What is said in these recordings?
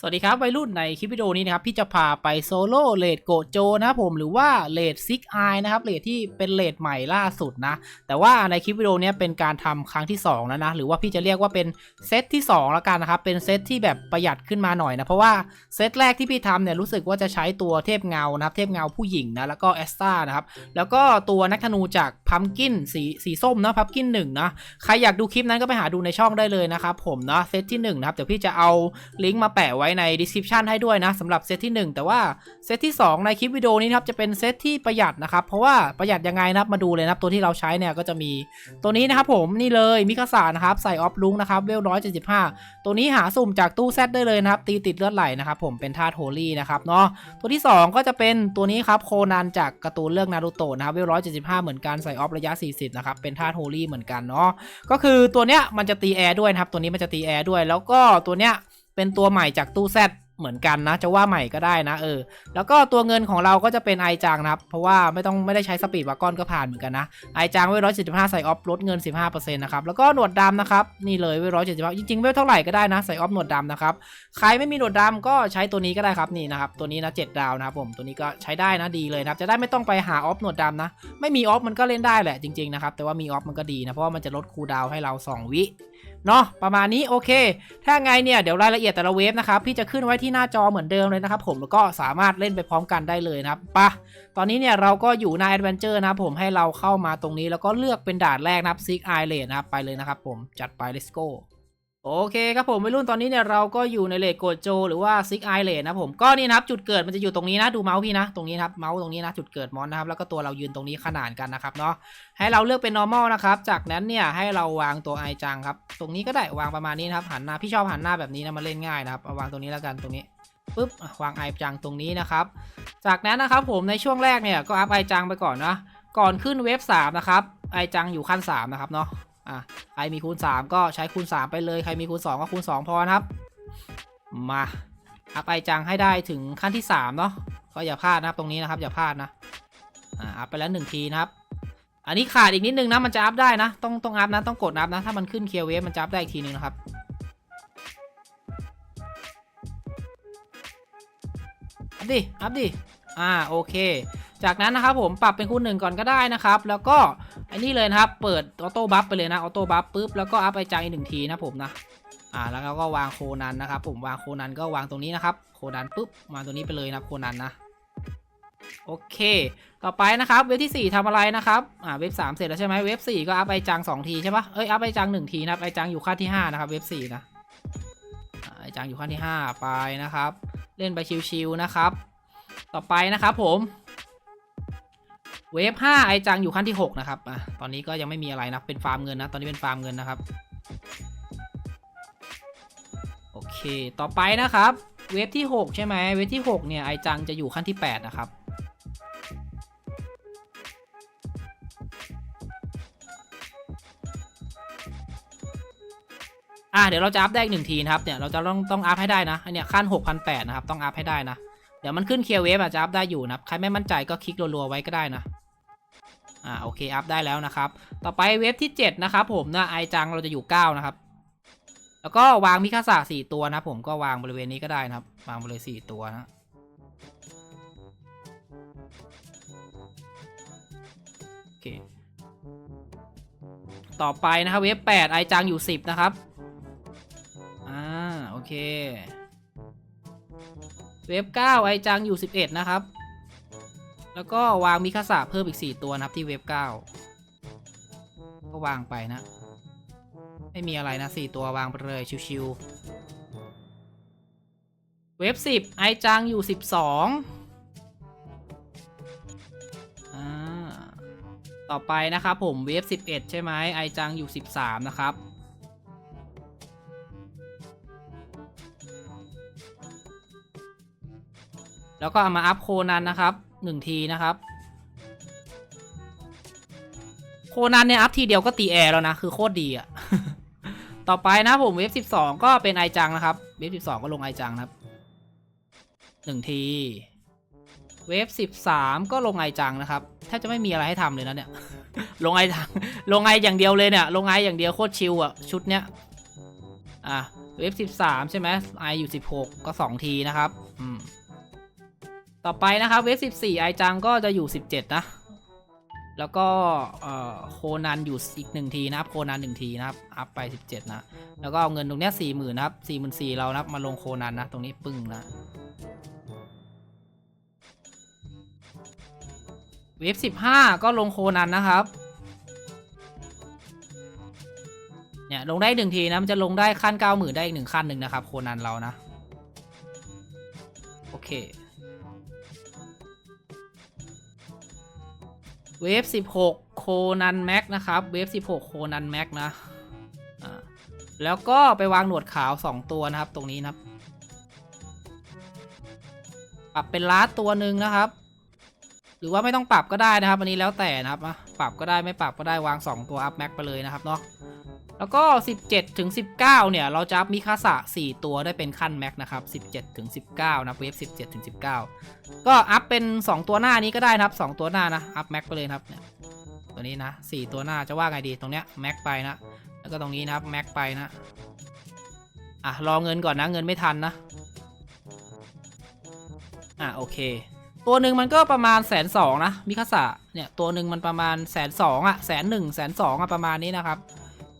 สวัสดีครับวัยรุ่นในคลิปวิดีโอนี้นะครับพี่จะพาไปโซโล่เลดโกโจนะผมหรือว่าเลดซิกไอนะครับเลดที่เป็นเลดใหม่ล่าสุดนะ แต่ว่าในคลิปวิดีโอนี้เป็นการทำครั้งที่2แล้วนะหรือว่าพี่จะเรียกว่าเป็นเซตที่2แล้วกันนะครับเป็นเซตที่แบบประหยัดขึ้นมาหน่อยนะเพราะว่าเซตแรกที่พี่ทำเนี่ยรู้สึกว่าจะใช้ตัวเทพเงานะครับเทพเงาผู้หญิงนะแล้วก็แอสตานะครับแล้วก็ตัวนักธนูจากพัมกินสีสีส้มนะพัมกินหนึ่งนะใครอยากดูคลิปนั้นก็ไปหาดูในช่องได้เลยนะครับผมนะเซตที่หนึ่งนะครับเดี๋ยวพี่จะเอาลิงก์มาแปะไว้ใน description ให้ด้วยนะสำหรับเซตที่ 1 แต่ว่าเซตที่ 2 ในคลิปวิดีโอนี้นะครับจะเป็นเซตที่ประหยัดนะครับ เพราะว่าประหยัดยังไงนะครับมาดูเลยนะครับตัวที่เราใช้เนี่ยก็จะมีตัวนี้นะครับผมนี่เลยมิคาสานะครับใส่ออฟลุงนะครับเวลร้อยเจ็ดสิบห้าตัวนี้หาสุ่มจากตู้แซดได้เลยนะครับตีติดเลือดไหลนะครับผมเป็นท่าโทลี่นะครับเนาะตัวที่ 2 ก็จะเป็นตัวนี้ครับโคนันจากการ์ตูนเรื่องนารูโตะนะครับเวลร้อยเจ็ดสิบห้าเหมือนกันใส่ออฟระยะ 40นะครับเป็นท่าโทลี่เหมือนกันเนาะก็คือตัวเนี้ยมันจะตีแอร์ด้วยนะครับตัวนี้มันจะตีแอร์ด้วย แล้วก็ตัวเนี้ย เป็นตัวใหม่จากตู้แซดเหมือนกันนะ จะว่าใหม่ก็ได้นะเออ แล้วก็ตัวเงินของเราก็จะเป็นไอจางนะครับ เพราะว่าไม่ต้องไม่ได้ใช้สปีดวากอนก็ผ่านเหมือนกันนะ ไอจางไว้ร้อยเจ็ดสิบห้าใส่ออฟลดเงินสิบห้าเปอร์เซ็นต์นะครับ แล้วก็หนวดดำนะครับ นี่เลยไว้ร้อยเจ็ดสิบห้าจริงๆไม่เท่าไหร่ก็ได้นะ ใส่ออฟหนวดดำนะครับ ใครไม่มีหนวดดำก็ใช้ตัวนี้ก็ได้ครับนี่นะครับ ตัวนี้นะเจ็ดดาวนะครับผม ตัวนี้ก็ใช้ได้นะดีเลยนะครับ จะได้ไม่ต้องไปหาออฟหนวดดำนะ ไม่มีออฟมันก็เล่นได้แหละจริงๆนะครับ แต่ว่ามีออฟมันก็ดีนะ เพราะว่ามันจะลดคูดาวให้เราสองวิ เนาะประมาณนี้โอเค ถ้าไงเนี่ยเดี๋ยวรายละเอียดแต่ละเวฟนะครับพี่จะขึ้นไว้ที่หน้าจอเหมือนเดิมเลยนะครับผมแล้วก็สามารถเล่นไปพร้อมกันได้เลยนะครับปะตอนนี้เนี่ยเราก็อยู่ในแอดเวนเจอร์นะครับผมให้เราเข้ามาตรงนี้แล้วก็เลือกเป็นด่านแรกนะครับซิกไอเลนนะครับไปเลยนะครับผมจัดไป let's go โอเคครับผมวัยรุ่นตอนนี้เนี่ยเราก็อยู่ในเลดโกโจ หรือว่าซิกไอเลนนะผมก็นี่นะครับจุดเกิดมันจะอยู่ตรงนี้นะดูเมาส์พี่นะตรงนี้ครับเมาส์ตรงนี้นะจุดเกิดมอนนะครับแล้วก็ตัวเรายืนตรงนี้ขนานกันนะครับเนาะให้เราเลือกเป็น normal นะครับจากนั้นเนี่ยให้เราวางตัวไอจังครับตรงนี้ก็ได้วางประมาณนี้นะครับหันหน้าพี่ชอบหันหน้าแบบนี้นะมาเล่นง่ายนะครับเอาวางตรงนี้แล้วกันตรงนี้ปุ๊บวางไอจังตรงนี้นะครับจากนั้นนะครับผมในช่วงแรกเนี่ยก็อัพไอจังไปก่อนนะก่อนขึ้นเวฟ3นะครับไอจังอยู่ขั้น3นะครับเนาะ อะใครมีคูณ 3 ก็ใช้คูณ 3 ไปเลย ใครมีคูณ 2 ก็คูณ 2 พอนะครับ มาอัพไอจังให้ได้ถึงขั้นที่3เนาะก็อย่าพลาดนะครับตรงนี้นะครับอย่าพลาดนะอ่าอัพไปแล้ว1ทีนะครับ อันนี้ขาดอีกนิดนึงนะมันจะอัพได้นะ ต้องต้องอัพนะต้องกดอัพนะถ้ามันขึ้นเคลียร์เวฟมันจะอัพได้อีกทีนึงนะครับอัพดิอัพดิอ่าโอเค จากนั้นนะครับผมปรับเป็นคูณหนึ่งก่อนก็ได้นะครับ แล้วก็ไอ้นี่เลยนะครับ เปิดออโต้บัฟไปเลยนะออโต้บัฟปุ๊บแล้วก็อัพไปใจหนึ่งทีนะผมนะอ่าแล้วเราก็วางโคนันนะครับ ผมวางโคนันก็วางตรงนี้นะครับโคนันปุ๊บวางตรงนี้ไปเลยนะโคนันนะโอเค ต่อไปนะครับ เว็บที่ 4ทำอะไรนะครับ อ่า เว็บ 3 เสร็จแล้วใช่ไหมเว็บ 4 ก็อัพไอจัง2ทีใช่ปะเอ้ย อัพไอจัง1ทีนะครับไอจังอยู่ขั้นที่ 5 นะครับ เว็บ 4 นะไอจังอยู่ขั้นที่ 5 ไปนะครับ เล่นไปชิวๆนะครับ ต่อไปนะครับผม เวฟ5ไอจังอยู่ขั้นที่6นะครับอะตอนนี้ก็ยังไม่มีอะไรนะเป็นฟาร์มเงินนะตอนนี้เป็นฟาร์มเงินนะครับโอเคต่อไปนะครับ เวฟที่6ใช่ไหมเวฟที่6เนี่ยไอจังจะอยู่ขั้นที่ 8 นะครับอะเดี๋ยวเราจะอัพได้อีกหนึ่งทีนะครับเนี่ยเราจะต้องต้องอัพให้ได้นะอันเนี้ยขั้น6,800นะครับต้องอัพให้ได้นะ เดี๋ยวมันขึ้นเคลียร์เวฟอาจจะอัพได้อยู่นะครับใครไม่มั่นใจก็คลิกรัวๆไว้ก็ได้นะ อ่าโอเคอัพได้แล้วนะครับ ต่อไปเวฟที่ 7 นะครับผมนะไอจังเราจะอยู่ 9 นะครับ แล้วก็วางมิคาสะสี่ตัวนะผมก็วางบริเวณนี้ก็ได้นะครับ วางไปเลยสี่ตัวนะโอเคต่อไปนะครับเวฟ8ไอจังอยู่ 10 นะครับอ่าโอเค เวฟ9ไอจังอยู่ 11 นะครับ แล้วก็วางมิคาสะเพิ่มอีก 4 ตัวนะครับที่เวฟ9ก็วางไปนะ ไม่มีอะไรนะ 4 ตัววางไปเลยชิวๆ เวฟ10 ไอจังอยู่ 12อ่าต่อไปนะครับผมเวฟ11 ใช่ไหมไอจังอยู่ 13 นะครับแล้วก็เอามาอัพโคนันนะครับ หนึ่งทีนะครับ โคนันเนี่ยอัพทีเดียวก็ตีแอร์แล้วนะ คือโคตรดีอะต่อไปนะผมเวฟสิบสองก็เป็นไอจังนะครับ เวฟสิบสองก็ลงไอจังนะครับหนึ่งที เวฟสิบสามก็ลงไอจังนะครับแทบจะไม่มีอะไรให้ทำเลยนะเนี่ย ลงไอจังลงไออย่างเดียวเลยเนี่ย ลงไออย่างเดียวโคตรชิลอะชุดเนี้ย อะ เวฟ13ใช่ไหมไออยู่16ก็2ทีนะครับ อืม ต่อไปนะครับเวฟ14ไอจังก็จะอยู่ 17 นะ แล้วก็โคนันอยู่อีกหนึ่งทีนะครับ โคนันหนึ่งทีนะครับอัพไป 17 นะ แล้วก็เอาเงินตรงเนี้ยสี่หมื่นนะครับสี่หมื่นสี่เรานะครับมาลงโคนันนะ ตรงนี้ปึ้งนะเวฟ15ก็ลงโคนันนะครับเนี่ยลงได้หนึ่งทีนะมันจะลงได้ขั้น90,000ได้อีกหนึ่งขั้นหนึ่งนะครับ โคนันเรานะ โอเค เวฟ16 โคนันแม็กนะครับ เวฟ16 โคนันแม็กนะแล้วก็ไปวางหนวดขาว 2 ตัวนะครับ ตรงนี้นะครับปรับเป็นล้าตัวหนึ่งนะครับ หรือว่าไม่ต้องปรับก็ได้นะครับ อันนี้แล้วแต่นะครับปรับก็ได้ไม่ปรับก็ได้วาง 2 ตัวอัพแม็กไปเลยนะครับเนาะ แล้วก็ 17 ถึง 19 เนี่ย เราจะมิคาสะ 4 ตัวได้เป็นขั้นแม็กนะครับ 17 ถึง 19 นะเวฟ17 ถึง 19 ก็อัพเป็น 2 ตัวหน้านี้ก็ได้นะครับ 2 ตัวหน้านะ อัพแม็กไปเลยนะครับเนี่ยตัวนี้นะ 4 ตัวหน้าจะว่าไงดีตรงเนี้ยแม็กไปนะ แล้วก็ตรงนี้นะครับแม็กไปนะ อะ รอเงินก่อนนะ เงินไม่ทันนะ อะ โอเคตัวหนึ่งมันก็ประมาณแสนสองนะมิคาสะเนี่ยตัวหนึ่งมันประมาณแสนสองอะแสนหนึ่งแสนสองอะประมาณนี้นะครับ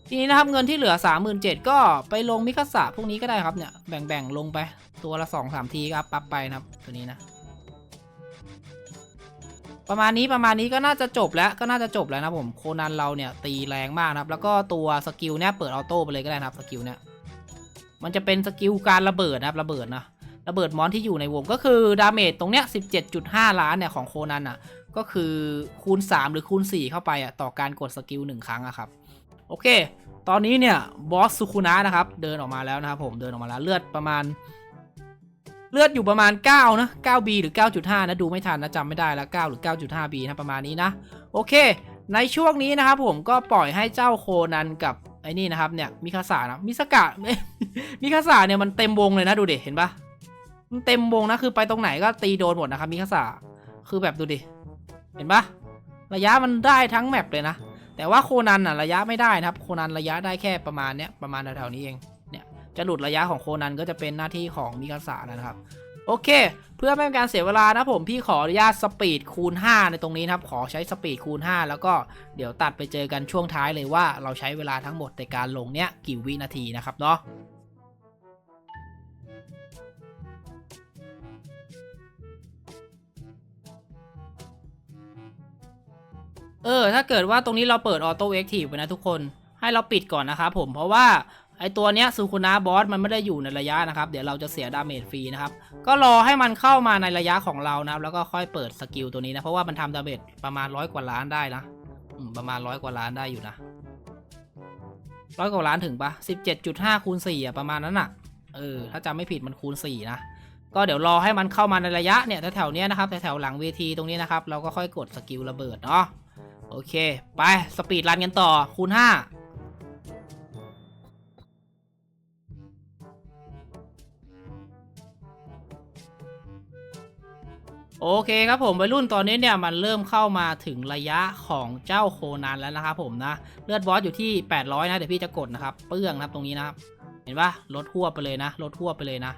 ทีนี้นะครับเงินที่เหลือ 37,000ก็ไปลงมิคาสะพวกนี้ก็ได้ครับเนี่ยแบ่งๆลงไปตัวละ2 3ทีครับปั๊บไปนะครับตัวนี้นะประมาณนี้ประมาณนี้ก็น่าจะจบแล้วก็น่าจะจบแล้วนะผมโคนันเราเนี่ยตีแรงมากนะครับ แล้วก็ตัวสกิลเนี่ยเปิดออโต้ไปเลยก็ได้นะครับสกิลเนี่ยมันจะเป็นสกิลการระเบิดนะครับระเบิดนะระเบิดมอนที่อยู่ในวงก็คือดาเมจตรงเนี้ย17.5 ล้านเนี่ยของโคนันอะก็คือคูณ 3 หรือคูณ 4 เข้าไปอะต่อการกดสกิล1ครั้งอะครับ โอเค ตอนนี้เนี่ยบอสสุคุนะนะครับ เดินออกมาแล้วนะครับผมเดินออกมาแล้วเลือดประมาณ เลือดอยู่ประมาณ 9 นะ 9B หรือ 9.5 นะ ดูไม่ทันนะจำไม่ได้แล้ว9หรือ 9.5B นะประมาณนี้นะ โอเค ในช่วงนี้นะครับผมก็ปล่อยให้เจ้าโคนันกับไอ้นี่นะครับเนี่ยมิคาสานะมิสกะมิคาสาเนี่ยมันเต็มวงเลยนะดูดิเห็นปะมันเต็มวงนะคือไปตรงไหนก็ตีโดนหมดนะครับมิคาสาคือแบบดูดิเห็นปะระยะมันได้ทั้งแมปเลยนะ แต่ว่าโคนันอะระยะไม่ได้นะครับ โคนันระยะได้แค่ประมาณเนี้ยประมาณแถวๆนี้เอง เนี่ยจะหลุดระยะของโคนันก็จะเป็นหน้าที่ของมิกาสานะครับ โอเค เพื่อไม่เป็นการเสียเวลานะผมพี่ขออนุญาตสปีดคูณ 5 ในตรงนี้นะครับ ขอใช้สปีดคูณ 5 แล้วก็เดี๋ยวตัดไปเจอกันช่วงท้ายเลยว่าเราใช้เวลาทั้งหมดในการลงเนี้ยกี่วินาทีนะครับเนาะ เออ ถ้าเกิดว่าตรงนี้เราเปิดออโต้เอ็กทีฟไว้นะทุกคน ให้เราปิดก่อนนะครับผม เพราะว่าไอตัวเนี้ยซูคุนะบอสมันไม่ได้อยู่ในระยะนะครับ เดี๋ยวเราจะเสียดาเมจฟรีนะครับ ก็รอให้มันเข้ามาในระยะของเรานะครับ แล้วก็ค่อยเปิดสกิลตัวนี้นะ เพราะว่ามันทำดาเมจประมาณร้อยกว่าล้านได้นะประมาณร้อยกว่าล้านได้อยู่นะร้อยกว่าล้านถึงปะสิบเจ็ดจุดห้าคูณสี่อะประมาณนั้นอะเออ ถ้าจำไม่ผิดมันคูณสี่นะ ก็เดี๋ยวรอให้มันเข้ามาในระยะเนี่ยแถวๆเนี้ยนะครับแถวๆหลังเวทีตรงนี้นะครับ เราก็ค่อยกดสกิลระเบิดเนาะ โอเค ไป สปีดรันกันต่อ คูณ 5โอเคครับผมวัยรุ่นตอนนี้เนี่ยมันเริ่มเข้ามาถึงระยะของเจ้าโคนันแล้วนะครับผมนะ เลือดบอสอยู่ที่ 800 นะ เดี๋ยวพี่จะกดนะครับ เปื้องนะครับตรงนี้นะครับ เห็นปะลดทั่วไปเลยนะลดทั่วไปเลยนะ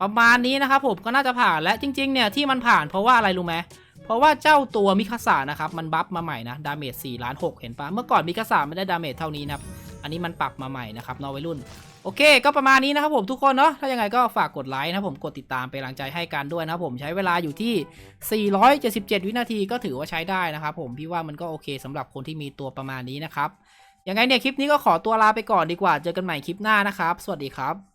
ประมาณนี้นะครับผมก็น่าจะผ่านและจริง ๆ เนี่ยที่มันผ่านเพราะว่าอะไรรู้ไหม เพราะว่าเจ้าตัวมิคาสานะครับมันบัฟมาใหม่นะดาเมจ4ล้าน6เห็นปะเมื่อก่อนมิคาสาไม่ได้ดาเมจเท่านี้นะครับอันนี้มันปรับมาใหม่นะครับนอวัยรุ่นโอเค ก็ประมาณนี้นะครับผมทุกคนเนาะถ้ายังไงก็ฝากกดไลค์นะผมกดติดตามเป็นกำลังใจให้กันด้วยนะผมใช้เวลาอยู่ที่ 477 วินาทีก็ถือว่าใช้ได้นะครับผมพี่ว่ามันก็โอเคสำหรับคนที่มีตัวประมาณนี้นะครับยังไงเนี่ยคลิปนี้ก็ขอตัวลาไปก่อนดีกว่าเจอกันใหม่คลิปหน้านะครับ สวัสดีครับ